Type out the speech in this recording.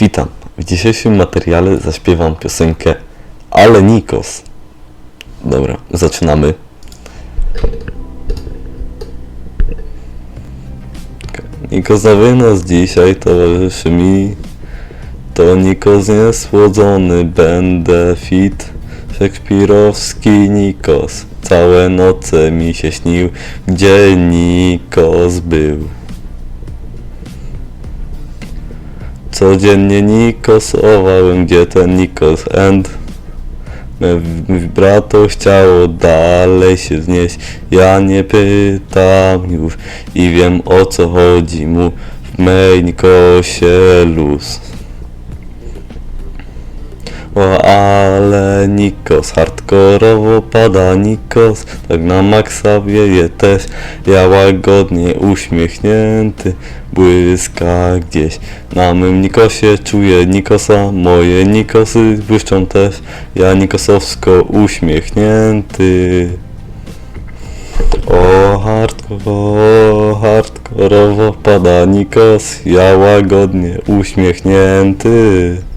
Witam. W dzisiejszym materiale zaśpiewam piosenkę Ale Nikos. Dobra, zaczynamy. Nikos na wynos dzisiaj towarzyszy mi. To Nikos niesłodzony, będę fit. Szekspirowski Nikos. Całe noce mi się śnił, gdzie Nikos był. Codziennie Nikosowałem, gdzie ten Nikos end? Me vibrato chciało dalej się wznieść, ja nie pytam już i wiem o co chodzi mu w mej Nikosie luz. O, ale Nikos, hardkorowo pada Nikos, tak na maksa wieje też, ja łagodnie uśmiechnięty, błyska gdzieś. Na mym Nikosie czuję Nikosa, moje Nikosy błyszczą też, ja Nikosowsko uśmiechnięty. O, hardkorowo, hardkorowo pada Nikos, ja łagodnie uśmiechnięty.